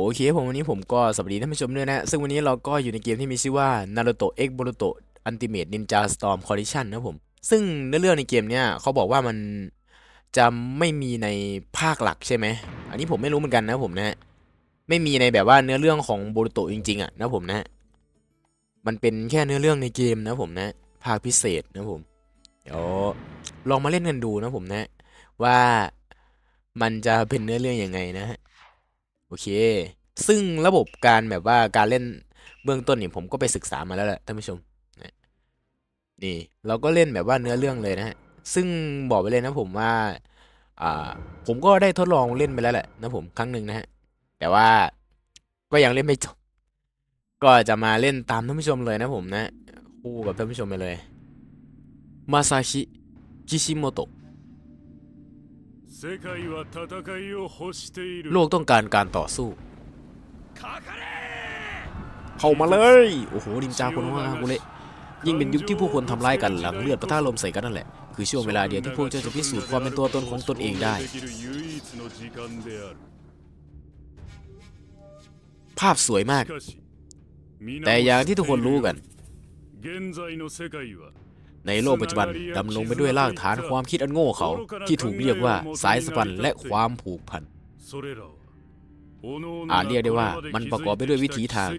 โอเคผมวันนี้ผมก็สวัสดีท่านผู้ชมด้วยนะ ซึ่งวันนี้เราก็อยู่ในเกมที่มีชื่อว่า Naruto X Boruto Ultimate Ninja Storm Collision นะผม ซึ่งเนื้อเรื่องในเกมเนี้ยเขาบอกว่ามันจะไม่มีในภาคหลักใช่ไหม อันนี้ผมไม่รู้เหมือนกันนะผมนะ ไม่มีในแบบว่าเนื้อเรื่องของโบรุโตจริงๆอะนะผมนะ มันเป็นแค่เนื้อเรื่องในเกมนะผมนะ ภาคพิเศษนะผม เดี๋ยวลองมาเล่นกันดูนะผมนะ ว่ามันจะเป็นเนื้อเรื่องยังไงนะฮะ โอเค ซึ่งระบบการแบบว่าการเล่นเบื้องต้นนี่ผมก็ไปศึกษามาแล้วแหละท่านผู้ชมนะนี่เราก็เล่นแบบว่าเนื้อเรื่องเลยนะฮะซึ่งบอกไปเลยนะผมว่าอ่าผมก็ได้ทดลองเล่นไปแล้วแหละนะผมครั้งหนึ่งนะฮะแต่ว่าก็ยังเล่นไม่จบก็จะมาเล่นตามท่านผู้ชมเลยนะผมนะคู่กับท่านผู้ชมไปเลยมาซาชิคิชิโมโตะ โลกต้องการการต่อสู้ เข้ามาเลย โอ้โหดินจาคนว่ากูเลยิ่งเป็นยุคที่ผู้คนทำลายกันหลังเลือดประท่าลมใส่กันนั่นแหละ คือช่วงเวลาเดียวที่พวกเจ้าจะพิสูจน์ความเป็นตัวตนของตนเองได้ ภาพสวยมาก แต่อย่างที่ทุกคนรู้กัน ในโลกปัจจุบันดำรงไปด้วยรากฐานความคิดอันโง่เขาที่ถูกเรียกว่าสายสัมพันธ์และความผูกพันอาจเรียกได้ว่ามันประกอบไปด้วยวิถีทาง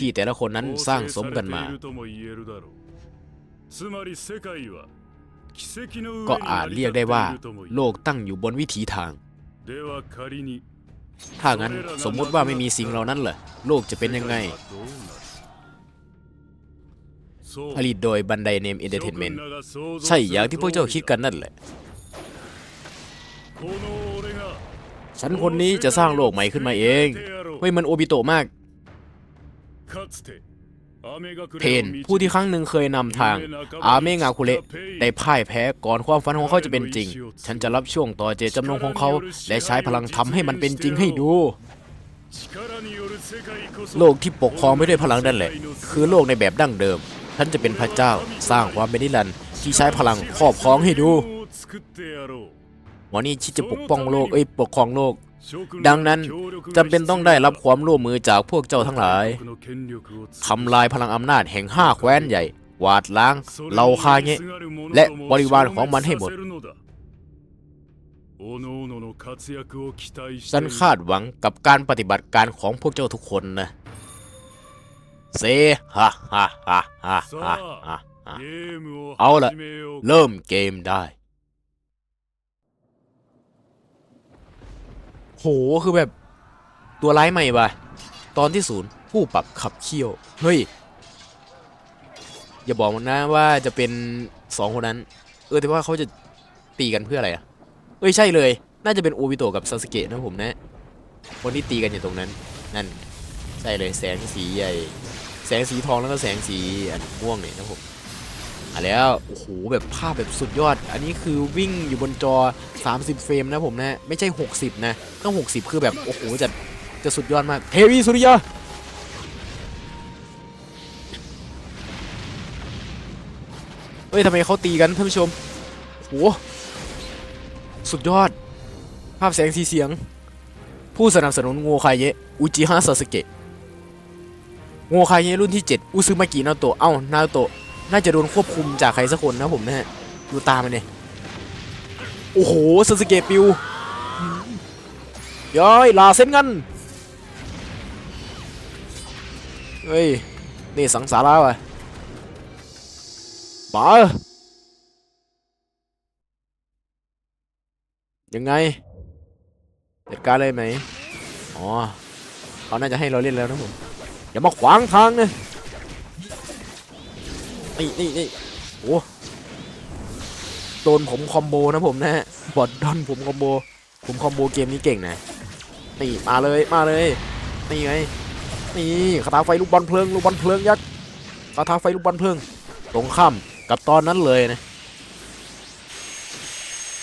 ที่แต่ละคนนั้นสร้างสมกันมา ก็อาจเรียกได้ว่า โลกตั้งอยู่บนวิถีทาง ถ้างั้นสมมติว่าไม่มีสิ่งเหล่านั้นเหรอโลกจะเป็นยังไง ผลิตโดยบันไดเนมเอนเตอร์เทนเมนต์ใช่อย่างที่พวกเจ้าคิดกันนั่นแหละ ฉันคนนี้จะสร้างโลกใหม่ขึ้นมาเองเฮ้ยมันโอบิโตะมาก เพนผู้ที่ครั้งหนึ่งเคยนำทาง อาเมงาคุเระได้พ่ายแพ้ก่อนความฝันของเขาจะเป็นจริง ฉันจะรับช่วงต่อเจตจำนงของเขา และใช้พลังทำให้มันเป็นจริงให้ดูโลกที่ปกครองไปด้วยพลังนั่นแหละ คือโลกในแบบดั้งเดิม ฉันจะเป็นพระเจ้าสร้างความเป็นนิรันดร์ที่ใช้พลังครอบครองให้ดูหมอนี่ที่จะปกป้องโลกเอ้ยปกครองโลก ดังนั้นจำเป็นต้องได้รับความร่วมมือจากพวกเจ้าทั้งหลายทำลายพลังอำนาจแห่งห้าแคว้นใหญ่วาดล้างเหล่าคาเงะและบริวารของมันให้หมดฉันคาดหวังกับการปฏิบัติการของพวกเจ้าทุกคนนะ เซฮ่าฮ่าฮ่าฮ่าฮ่าฮ่าเอาละเริ่มเกมได้ โหคือแบบ ตัวร้ายใหม่ปะตอนที่ศูนย์ผู้ปรับขับเคี่ยว เฮ้ย อย่าบอกมันนะว่าจะเป็นสองคนนั้น เออแต่ว่าเขาจะตีกันเพื่ออะไรอะ เอ้ยใช่เลย น่าจะเป็นโอบิโตกับซาสเกะนะผมนะ คนที่ตีกันอยู่ตรงนั้น นั่น ใช่เลยแสงสีใหญ่ แสงสีทองแล้วก็แสงสีอันม่วงเนี่ยนะผมอะแล้วโอ้โหแบบภาพแบบสุดยอด อันนี้คือวิ่งอยู่บนจอ 30 เฟรมนะผมนะไม่ใช่ 60 นะต้อง 60 คือแบบโอ้โหจะจะสุดยอดมากเทวีสุริยะเฮ้ยทำไมเขาตีกันท่านผู้ชมโอ้โหสุดยอด ภาพแสงสีเสียง ผู้สนับสนุนโงคายเยะอุจิฮะซาสเกะ โงคายเยรุ่นที่ 7 อุซึมากินาโตะเอ้านาโตะน่าจะโดนควบคุมจากใครสักคนนะผมนะฮะดูตามันเนี่ยโอ้โหซาสเกะปิวย้อยลาเส้นกันเฮ้ยนี่สังสาราว่ะมายังไงจัดการเลยไหมอ๋อเขาน่าจะให้เราเล่นแล้วนะผม อย่ามาขวางทางนะนี่นี่นี่โอ้โดนผมคอมโบนะผมนะฮะบอดดอนผมคอมโบ ผมคอมโบเกมนี้เก่งนะนี่มาเลยมาเลยนี่ไงนี่คาถาไฟลูกบอลเพลิงลูกบอลเพลิงยักษ์คาถาไฟลูกบอลเพลิงตรงข้ามกับตอนนั้นเลยนะ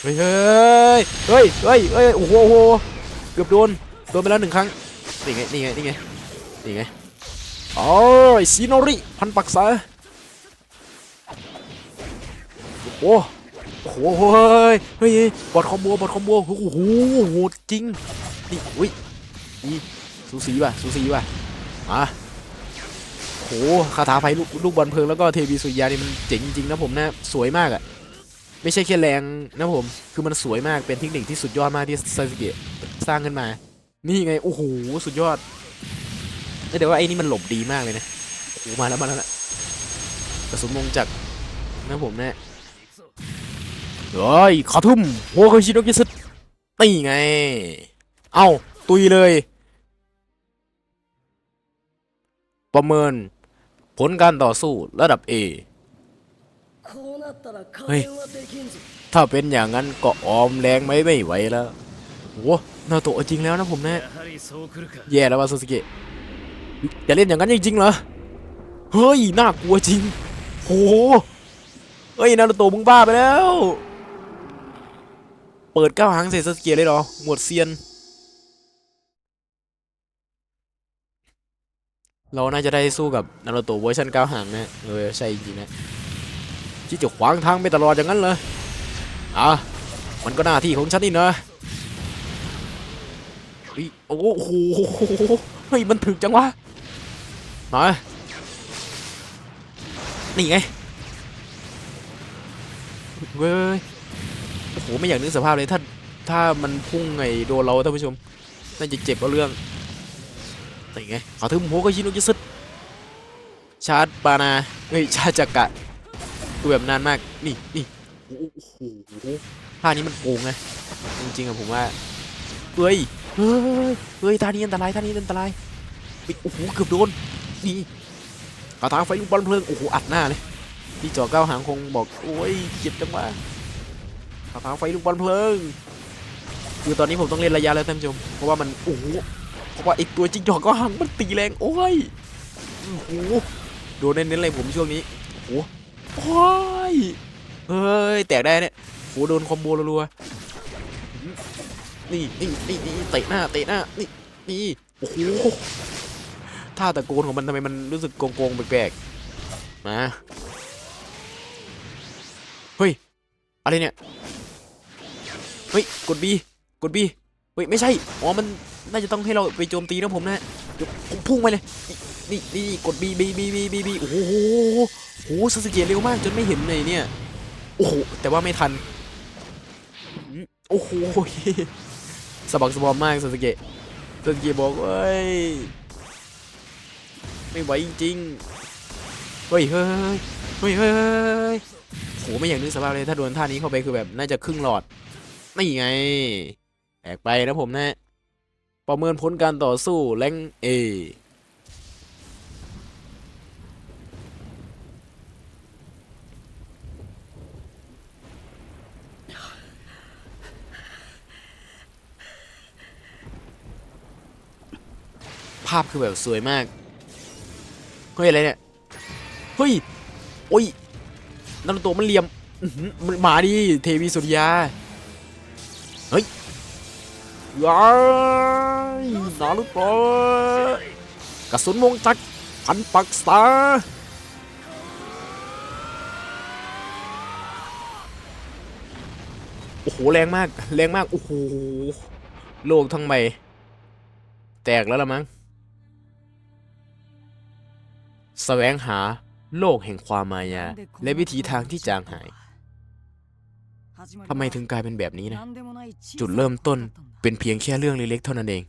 เฮ้ยเฮ้ยเฮ้ยเฮ้ยเฮ้ยโอ้โหโอ้โหเกือบโดนโดนไปแล้วหนึ่งครั้งนี่ไงนี่ไงนี่ไงนี่ไง โอ้ยซีโนริพันปักษาโอ้โหเฮ้ยเฮ้ยบอดคอมโบบอดคอมโบโอ้โหโหดจริงนี่อุ้ยนี่สูสีว่ะสูสีว่ะมาโหคาถาไฟลูกลูกบอลเพลิงแล้วก็เทวีสุยานี่มันเจ๋งจริงนะผมนะสวยมากอะไม่ใช่แค่แรงนะผม คือมันสวยมากเป็นเทคนิคที่สุดยอดมากที่ซาสึเกะสร้างขึ้นมา นี่ไง โอ้โห สุดยอด เดี๋ยวว่าไอ้นี่มันหลบดีมากเลยนะโอ้มาแล้วมาแล้วแหละกระสุนมงจากนะผมเนี่ยเฮ้ยขอทุ่มโฮโคชิโดกิสึตีไง เอ้า ตุยเลย ประเมิน ผลการต่อสู้ระดับ A เฮ้ย ถ้าเป็นอย่างนั้นก็ออมแรงไม่ไม่ไหวแล้วโหน่าตัวจริงแล้วนะผมเนี่ยแย่แล้วว่าซูสเกิ จะเล่นอย่างนั้นจริงๆเหรอ เฮ้ย น่ากลัวจริง โห เฮ้ย นารูโตะมึงบ้าไปแล้ว เปิดก้าวหางใส่ซูซูเกะเลยเหรอ หมวดเซียน เราน่าจะได้สู้กับนารูโตะเวอร์ชันก้าวหางนะเออใช่จริงนะที่จะขวางทางไปตลอดอย่างนั้นเลยอะ มันก็หน้าที่ของฉันนี่นะโอ้โหเฮ้ยมันถึกจังวะ มานี่ไงเว้ยโอ้โหไม่อยากนึกสภาพเลยถ้าถ้ามันพุ่งไงโดนเราท่านผู้ชมน่าจะเจ็บเอาเรื่องนี่ไงขอถึงหัวก็ชิโนกิสึชาร์จปานาเฮ้ยชาร์จจักระคือแบบนานมากนี่นี่โอ้โหท่านี้มันโกงไงจริงๆอะผมว่าเฮ้ยเฮ้ยเฮ้ยท่านี้อันตรายท่านี้อันตรายโอ้โหเกือบโดน นี่กระถาไฟลูกบอลเพลิงโอ้โหอัดหน้าเลยพี่จอเก้าหางคงบอกโอ้ยเจ็บจังวะกระถาไฟลูกบอลเพลิงคือตอนนี้ผมต้องเล่นระยะแล้วท่านผู้ชมเพราะว่ามันโอ้โหเพราะว่าไอตัวจิงจอกเก้าหางมันตีแรงโอ้ยโอ้โหโดนเน้นๆเลยผมช่วงนี้โอ้โหโอ้ยเฮ้ยแตกได้เนี่ยโหโดนคอมโบรัวๆนี่นี่นี่นี่เตะหน้าเตะหน้านี่นี่โอ้โห ท่าตะโกนของมันทำไมมันรู้สึกโกงๆแปลกๆมาเฮ้ยอะไรเนี่ยเฮ้ยกดบีกดบีเฮ้ยไม่ใช่อ๋อมันน่าจะต้องให้เราไปโจมตีนะผมนะเดี๋ยวผมพุ่งไปเลยนี่นี่กดบีบีบีบีบีบีโอ้โหโอ้โหซาสึเกะเร็วมากจนไม่เห็นเลยเนี่ยโอ้โหแต่ว่าไม่ทันอืมโอ้โหสะบักสะบอมมากซาสึเกะซาสึเกะบอกเว้ย ไม่ไหวจริงเฮ้ยเฮ้ยเฮ้ยเฮ้ยโหไม่อยากนึกสภาพเลยถ้าโดนท่านี้เข้าไปคือแบบน่าจะครึ่งหลอดนี่ไงแตกไปนะผมนะประเมินผลการต่อสู้แรงเอภาพคือแบบสวยมาก เฮ้ยอะไรเนี่ย เฮ้ย โอ้ยนารูโตมันเหลี่ยมหมันมาดิ เทวีสุริยา เฮ้ยย้ายนารูโตะกระสุนวงจักรพันปักษาโอ้โห แรงมาก แรงมาก โอ้โห โลกทั้งใบ แตกแล้วละมั้ง แสวงหาโลกแห่งความมายา และวิธีทางที่จางหายทำไมถึงกลายเป็นแบบนี้นะ จุดเริ่มต้นเป็นเพียงแค่เรื่องเล็กๆเท่านั้นเอง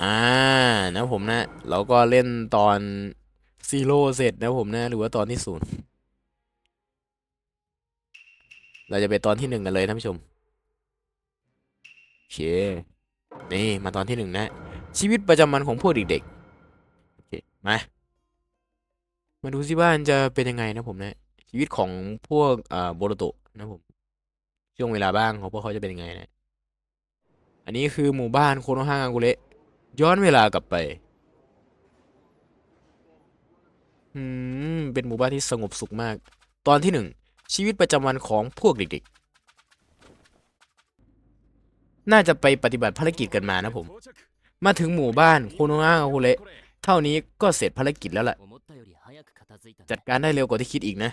อ่านะผมนะ เราก็เล่นตอนซีโร่เสร็จนะผมนะ หรือว่าตอนที่ศูนย์เราจะไปตอนที่หนึ่งกันเลยท่านผู้ชมโอ เค นี่มาตอนที่หนึ่งนะ ชีวิตประจำวันของพวกเด็กๆ โอเค มา มาดูสิว่าจะเป็นยังไงนะผมนะ ชีวิตของพวกอ่าโบโรโตะนะผม ช่วงเวลาบ้างของพวกเขาจะเป็นยังไงนะ อันนี้คือหมู่บ้านโคโนฮางากุเระย้อนเวลากลับไปอืมเป็นหมู่บ้านที่สงบสุขมาก ตอนที่หนึ่งชีวิตประจำวันของพวกเด็กๆ น่าจะไปปฏิบัติภารกิจกันมานะผม มาถึงหมู่บ้านโคโนะกับโเละเท่านี้ก็เสร็จภารกิจแล้วล่ะ จัดการได้เร็วกว่าที่คิดอีกนะ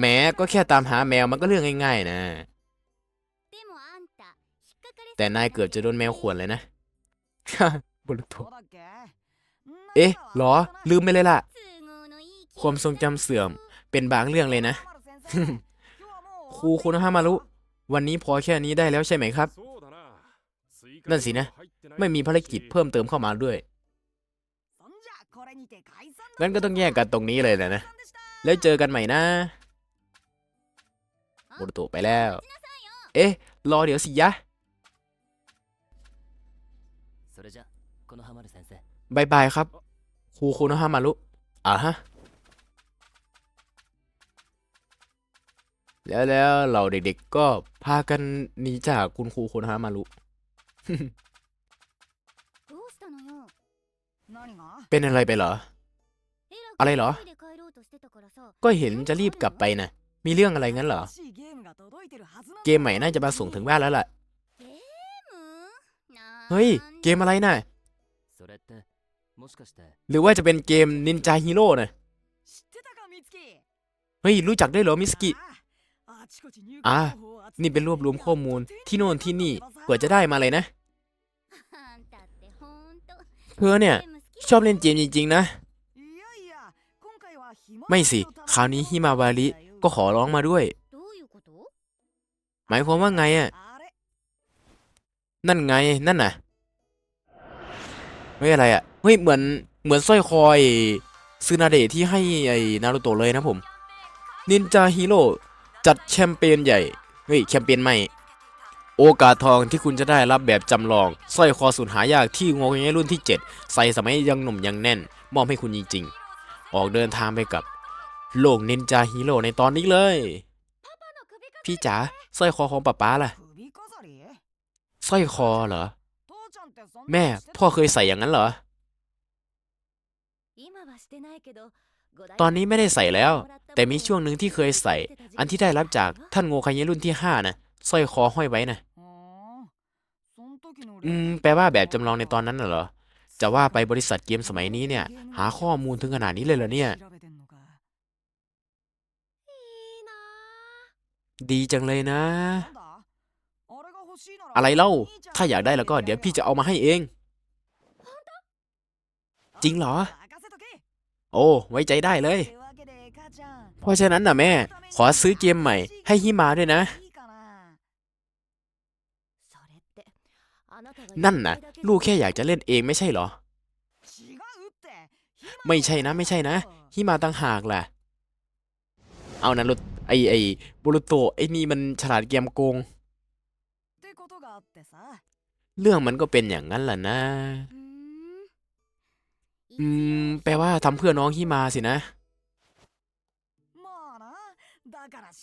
แม้ก็แค่ตามหาแมวมันก็เรื่องง่าย ๆ นะ แต่นายเกือบจะโดนแมวข่วนเลยนะบุรุษตัเอ๊ะหรอ ลืมไปเลยล่ะ ความทรงจำเสื่อมเป็นบางเรื่องเลยนะครูคุณห้ามารุ วันนี้พอแค่นี้ได้แล้วใช่ไหมครับ นั่นสินะ ไม่มีภารกิจเพิ่มเติมเข้ามาด้วยงั้นก็ต้องแยกกันตรงนี้เลยแหละนะ แล้วเจอกันใหม่นะมุรโตไปแล้ว เอ๊ะ รอเดี๋ยวสิยะบายบายครับ ครูคุณฮามารุอ่าฮะ แล้วแล้วเราเด็กๆก็พากันหนีจากคุณครูคนฮามารุ เป็นอะไรไปเหรอ อะไรเหรอ ก็เห็นจะรีบกลับไปนะ มีเรื่องอะไรงั้นเหรอ เกมใหม่น่าจะมาส่งถึงบ้านแล้วล่ะ เฮ้ย เกมอะไรน่ะ หรือว่าจะเป็นเกมนินจาฮีโร่น่ะ เฮ้ย รู้จักได้เหรอมิสกิ อ่านี่เป็นรวบรวมข้อมูลที่โน่นที่นี่กว่าจะได้มาเลยนะ เธอเนี่ย ชอบเล่นเกมจริง ๆ นะ ไม่สิ คราวนี้ฮิมาวาริก็ขอร้องมาด้วย หมายความว่าไงอะ นั่นไง นั่นน่ะ ไม่อะไรอะ เฮ้ย เหมือน เหมือนสร้อยคอยซึนาเดะที่ให้ไอ้นารูโตะเลยนะผม นินจาฮีโร่ จัดแชมเปญใหญ่ เฮ้ยแคมเปญใหม่ โอกาสทองที่คุณจะได้รับแบบจำลองสร้อยคอสูญหายากที่งงในรุ่นที่ 7 ใส่สมัยยังหนุ่มยังแน่น มอบให้คุณจริงๆ ออกเดินทางไปกับ โลกนินจาฮีโร่ในตอนนี้เลย พี่จ๋าสร้อยคอของป๊าป๊าล่ะสร้อยคอเหรอ แม่พ่อเคยใส่อย่างนั้นเหรอ ตอนนี้ไม่ได้ใส่แล้ว แต่มีช่วงหนึ่งที่เคยใส่ อันที่ได้รับจากท่านโงคายเยรุ่นที่ห้านะสร้อยคอห้อยไว้นะอืมแปลว่าแบบจำลองในตอนนั้นน่ะเหรอ จะว่าไปบริษัทเกมสมัยนี้เนี่ย หาข้อมูลถึงขนาดนี้เลยเหรอเนี่ย ดีจังเลยนะ อะไรเล่า ถ้าอยากได้แล้วก็เดี๋ยวพี่จะเอามาให้เอง จริงเหรอ โอ้ ไว้ใจได้เลย เพราะฉะนั้นน่ะแม่ ขอซื้อเกมใหม่ ให้ฮิมาด้วยนะ นั่นน่ะลูกแค่อยากจะเล่นเองไม่ใช่เหรอ ไม่ใช่นะ ไม่ใช่นะฮิมาตั้งหากแหละเอานะรถไอไอบุรุโตะไอนี่มันฉลาดเกมโกง เรื่องมันก็เป็นอย่างนั้นแหละนะ อืม แปลว่าทำเพื่อน้องฮิมาสินะ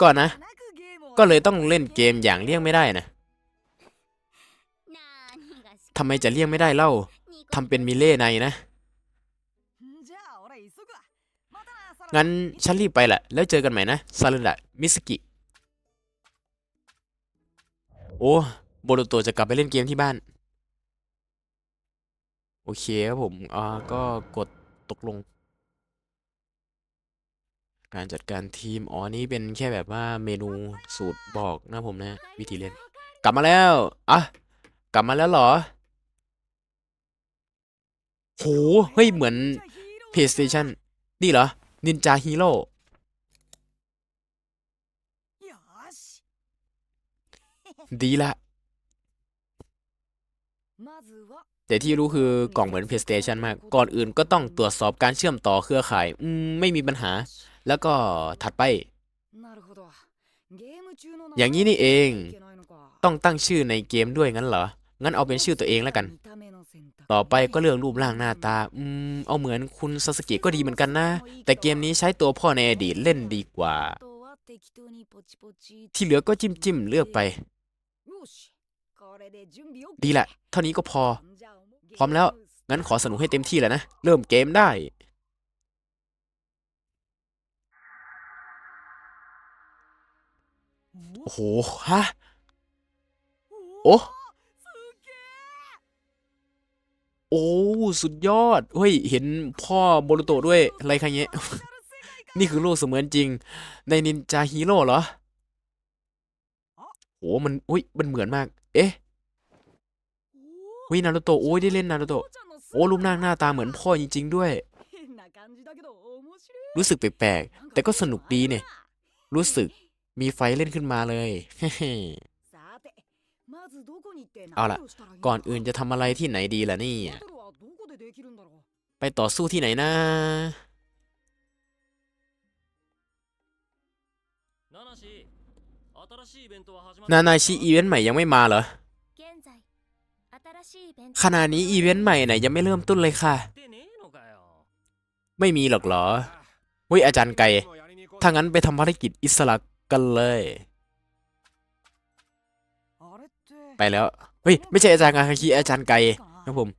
ก่อนนะ ก็เลยต้องเล่นเกมอย่างเลี่ยงไม่ได้นะทำไมจะเลี่ยงไม่ได้เล่าทำเป็นมิเล่ในนะ งั้นฉันรีบไปแหละ แล้วเจอกันใหม่นะซารุดะมิสกิ โอ้โบรุโตจะกลับไปเล่นเกมที่บ้าน โอเคครับผมอ่าก็กดตกลง การจัดการทีม อ๋อ นี่เป็นแค่แบบว่าเมนูสูตรบอกนะผมนะ วิธีเล่น กลับมาแล้ว อะ กลับมาแล้วเหรอ โห เฮ้ย เหมือน PlayStation นี่เหรอ นินจาฮีโร่ดีละ แต่ที่รู้คือกล่องเหมือน PlayStation มาก ก่อนอื่นก็ต้องตรวจสอบการเชื่อมต่อเครือข่ายอืมไม่มีปัญหา แล้วก็ถัดไป อย่างนี้นี่เอง ต้องตั้งชื่อในเกมด้วยงั้นเหรอ งั้นเอาเป็นชื่อตัวเองแล้วกัน ต่อไปก็เรื่องรูปร่างหน้าตา อืม เอาเหมือนคุณซาสกิก็ดีเหมือนกันนะ แต่เกมนี้ใช้ตัวพ่อในอดีตเล่นดีกว่า ที่เหลือก็จิ้มจิ้มเลือกไป ดีแหละ เท่านี้ก็พอ พร้อมแล้ว งั้นขอสนุกให้เต็มที่แล้วนะ เริ่มเกมได้ โอ้โห ฮะ โอ้โอ้ สุดยอด เฮ้ย เห็นพ่อโบรุโตด้วย อะไรคะเงี้ย นี่คือโลกเสมือนจริง ในนินจาฮีโร่เหรอโหมัน อุ้ย มันเหมือนมาก เอ๊ะ วินารุโตะโอ้ยได้เล่นนารุโตะโอ้รูปร่างหน้าตาเหมือนพ่อจริง ๆ ด้วย รู้สึกแปลกๆแต่ก็สนุกดีเนี่ย รู้สึกมีไฟเล่นขึ้นมาเลยเอาล่ะ ก่อนอื่นจะทำอะไรที่ไหนดีล่ะนี่ ไปต่อสู้ที่ไหนนะนานาชิอีเวนต์ใหม่ยังไม่มาเหรอ ขณะนี้อีเวนต์ใหม่ไหนยังไม่เริ่มต้นเลยค่ะ ไม่มีหรอกเหรอวิอาจารย์ไก่ถ้างั้นไปทำภารกิจอิสระกันเลย ไปแล้ว เฮ้ย ไม่ใช่อาจารย์กาคาคิอาจารย์ไก่นะผม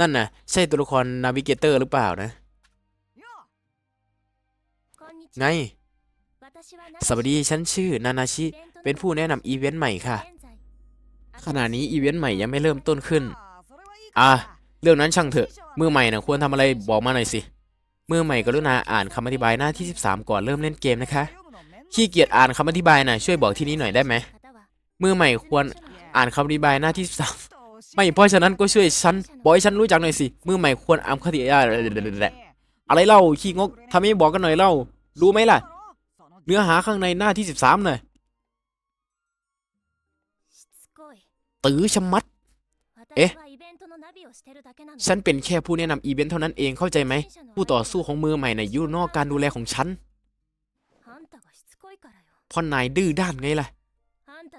นั่นน่ะ ใช่ตัวละครนาวิเกเตอร์หรือเปล่านะ ไง สวัสดีฉันชื่อ นานาชิ เป็นผู้แนะนำอีเวนต์ใหม่ค่ะ ขณะนี้อีเวนต์ใหม่ยังไม่เริ่มต้นขึ้น อะเรื่องนั้นช่างเถอะ มือใหม่นะควรทำอะไรบอกมาหน่อยสิ มือใหม่กรุณาอ่านคำอธิบายหน้าที่ 13 ก่อนเริ่มเล่นเกมนะคะ ขี้เกียจอ่านคำอธิบายนะช่วยบอกที่นี่หน่อยได้ไหม มือใหม่ควรอ่านคำอธิบายหน้าที่ 13 ไม่เพราะฉะนั้นก็ช่วยฉันบอกให้ฉันรู้จักหน่อยสิ มือใหม่ควรอ่านคติอะไรเล่าขี้งกทำให้บอกกันหน่อยเล่า รู้ไหมล่ะ เนื้อหาข้างในหน้าที่ 13หน่อยตือชะมัด เอ๊ะ ฉันเป็นแค่ผู้แนะนำอีเวนต์เท่านั้นเองเข้าใจไหม ผู้ต่อสู้ของมือใหม่ในยู่นอกการดูแลของฉันพ่อนายดื้อด้านไงล่ะ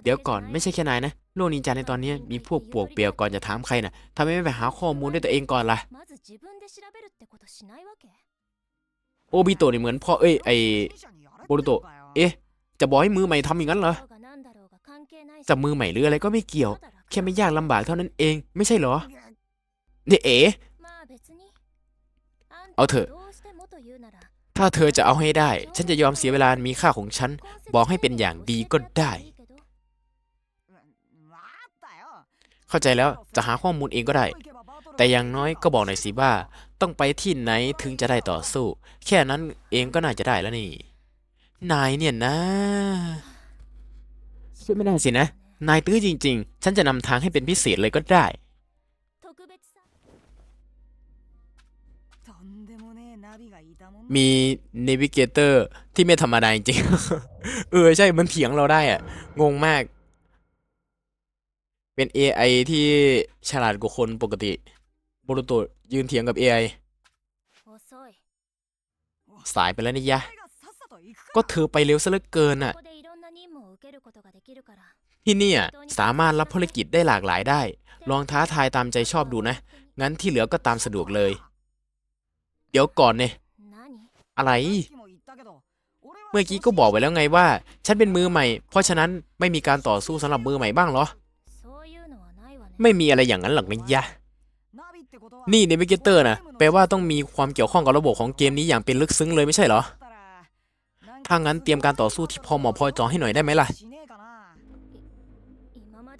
เดี๋ยวก่อนไม่ใช่แค่นายนะ โลกนินจาในตอนนี้มีพวกปวกเปียวก่อนจะถามใครนะ่ะทำไมไม่ไปหาข้อมูลด้วยตัวเองก่อนล่ะ โอบิโตะนี่เหมือนพ่อเอ้ยไอโบรุโตะ เอ๊ะ จะบอกให้มือใหม่ทำอย่างนั้นเหรอจะมือใหม่หรืออะไรก็ไม่เกี่ยว แค่ไม่ยากลำบากเท่านั้นเอง ไม่ใช่เหรอ นี่เอ๋เอาเถอะ ถ้าเธอจะเอาให้ได้ ฉันจะยอมเสียเวลามีค่าของฉัน บอกให้เป็นอย่างดีก็ได้ เข้าใจแล้วจะหาข้อมูลเองก็ได้ แต่อย่างน้อยก็บอกหน่อยสิว่า ต้องไปที่ไหนถึงจะได้ต่อสู้ แค่นั้นเองก็น่าจะได้แล้วนี่ นายเนี่ยนะช่วยไม่ได้สินะ นายตื้อจริง ๆ ฉันจะนำทางให้เป็นพิเศษเลยก็ได้ มีเนวิเกเตอร์ที่ไม่ธรรมดาจริง เออ ใช่มันเถียงเราได้อะงงมาก เป็น AI ที่ฉลาดกว่าคนปกติบรุโตยืนเถียงกับ AI สายไปแล้วนี่ยะ ก็เธอไปเร็วซะเหลือเกินอะ ที่นี่อ่สามารถรับภารกิจได้หลากหลายได้ ลองท้าทายตามใจชอบดูนะ งั้นที่เหลือก็ตามสะดวกเลย เดี๋ยวก่อนเนี่ย อะไร เมื่อกี้ก็บอกไว้แล้วไงว่า ฉันเป็นมือใหม่ เพราะฉะนั้นไม่มีการต่อสู้สำหรับมือใหม่บ้างเหรอ ไม่มีอะไรอย่างนั้นหรอกนะยะ นี่เนวิเกเตอร์นะแปลว่าต้องมีความเกี่ยวข้องกับระบบของเกมนี้อย่างเป็นลึกซึ้งเลยไม่ใช่เหรอ ถ้างั้นเตรียมการต่อสู้ที่พอเหมาะพอจอให้หน่อยได้ไหมล่ะ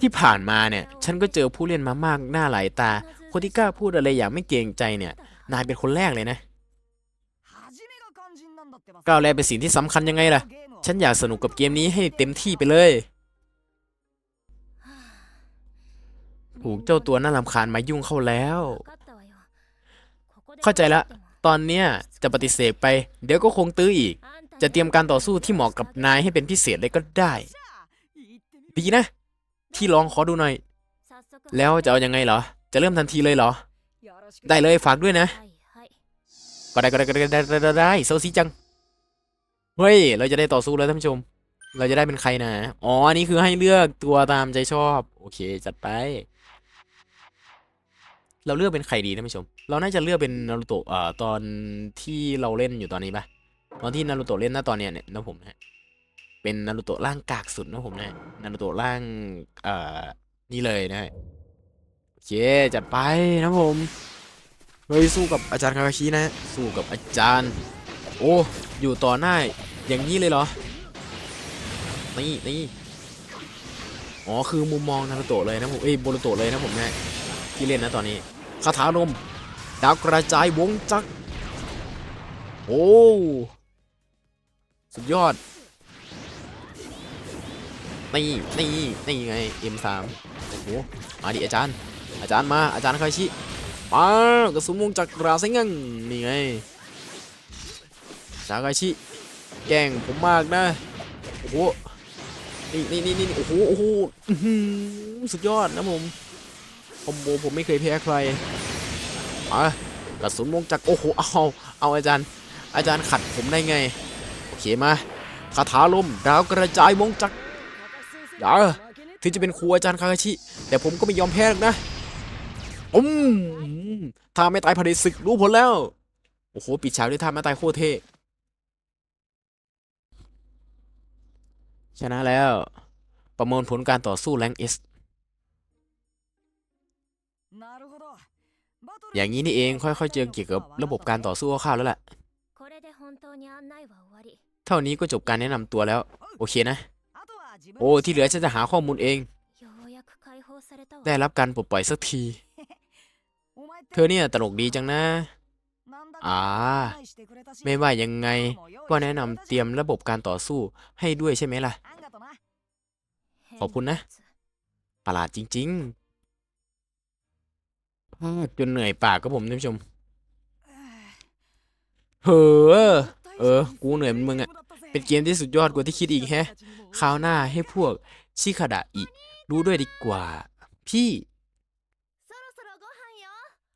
ที่ผ่านมาเนี่ย ฉันก็เจอผู้เล่นมามากหน้าหลายตา คนที่กล้าพูดอะไรอย่างไม่เกรงใจเนี่ย นายเป็นคนแรกเลยนะ ก้าวแรกเป็นสิ่งที่สำคัญยังไงล่ะ ฉันอยากสนุกกับเกมนี้ให้เต็มที่ไปเลย ถูกเจ้าตัวน่ารำคาญมายุ่งเข้าแล้ว เข้าใจละ ตอนเนี้ยจะปฏิเสธไป เดี๋ยวก็คงตื้ออีก จะเตรียมการต่อสู้ที่เหมาะกับนายให้เป็นพิเศษเลยก็ได้ ดีนะ ที่ลองขอดูหน่อย แล้วจะเอายังไงเหรอ จะเริ่มทันทีเลยเหรอ ได้เลยฝากด้วยนะ ก็ได้ก็ได้ก็ได้ก็ได้ก็ได้ก็ได้โซซีจัง เฮ้ย เราจะได้ต่อสู้แล้วท่านผู้ชม เราจะได้เป็นใครนะ อ๋อ อันนี้คือให้เลือกตัวตามใจชอบ โอเค จัดไป เราเลือกเป็นใครดีท่านผู้ชม เราน่าจะเลือกเป็นนารูโตะ เอ่อ ตอนที่เราเล่นอยู่ตอนนี้ปะตอนที่นารูโตะเล่นนะตอนเนี้ยเนี่ยนะผมนะเป็นนารูโตะร่างกากสุดนะผมนะ นารูโตะร่าง เอ่อ นี่เลยนะฮะโอเค จัดไปนะผม เฮ้ยสู้กับอาจารย์คาคาชินะ สู้กับอาจารย์ โอ้ อยู่ต่อหน้า อย่างนี้เลยเหรอ นี่นี่อ๋อ คือมุมมองนารูโตะเลยนะผม เอ้ยโบรูโตะเลยนะผมเนะที่เล่นนะตอนนี้คาถานมดาวกระจายวงจักร โอ้ สุดยอด นี่นี่นี่ไง M3 โอ้โห มาดิอาจารย์ อาจารย์มา อาจารย์คาชิมากระสุนวงจักรราเซงังนี่ไง อาจารย์คาชิ แกล้งผมมากนะ โอ้โห นี่นี่นี่นี่โอ้โห โอ้โหสุดยอดนะผมคอมโบผมไม่เคยแพ้ใครมากระสุนวงจักรโอ้โห เอา เอาอาจารย์ อาจารย์ขัดผมได้ไง โอเคมา คาถาลมดาวกระจายวงจักรอย่าถึงจะเป็นครูอาจารย์คาคาชิ แต่ผมก็ไม่ยอมแพ้หรอกนะอืมถ้าไม่ตายภายในศึกรู้ผลแล้ว โอ้โห ปิดฉากด้วยท่าไม่ตายโคตรเท่ ชนะแล้วประเมินผลการต่อสู้แรงเอสอย่างนี้นี่เองค่อยๆเจอเกี่ยวกับระบบการต่อสู้ข้าวแล้วแหละเท่านี้ก็จบการแนะนำตัวแล้ว โอเคนะ โอ้ที่เหลือฉันจะหาข้อมูลเอง ได้รับการปลดปล่อยสักที เธอเนี่ยตลกดีจังนะ อ่า ไม่ว่ายังไง ก็แนะนำเตรียมระบบการต่อสู้ให้ด้วยใช่ไหมล่ะ ขอบคุณนะ ประหลาดจริงๆพาจนเหนื่อยปากก็ผมท่านผู้ชม เฮ้อ เออ กูเหนื่อยมันมึงอะเป็นเกมที่สุดยอดกว่าที่คิดอีกแฮะ คราวหน้าให้พวกชิคาดะอีกรู้ด้วยดีกว่า พี่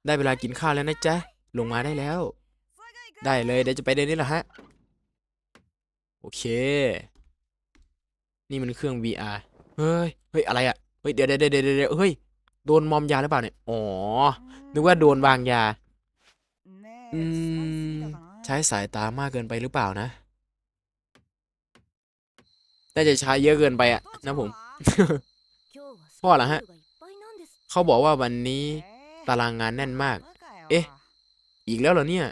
ได้เวลากินข้าวแล้วนะจ๊ะ ลงมาได้แล้ว ได้เลยเดี๋ยวจะไปเดินนี่แหละฮะ โอเค นี่มันเครื่อง VR เฮ้ย เฮ้ย อะไรอะเฮ้ย เดี๋ยวเดี๋ยวเดี๋ยวเดี๋ยวเฮ้ย โดนมอมยาหรือเปล่าเนี่ย อ๋อ นึกว่าโดนวางยา อืม ใช้สายตามากเกินไปหรือเปล่านะน่าจะใช้เยอะเกินไปอะนะผม พ่อเหรอฮะ เขาบอกว่าวันนี้ตารางงานแน่นมาก เอ๊ะ อีกแล้วเหรอเนี่ย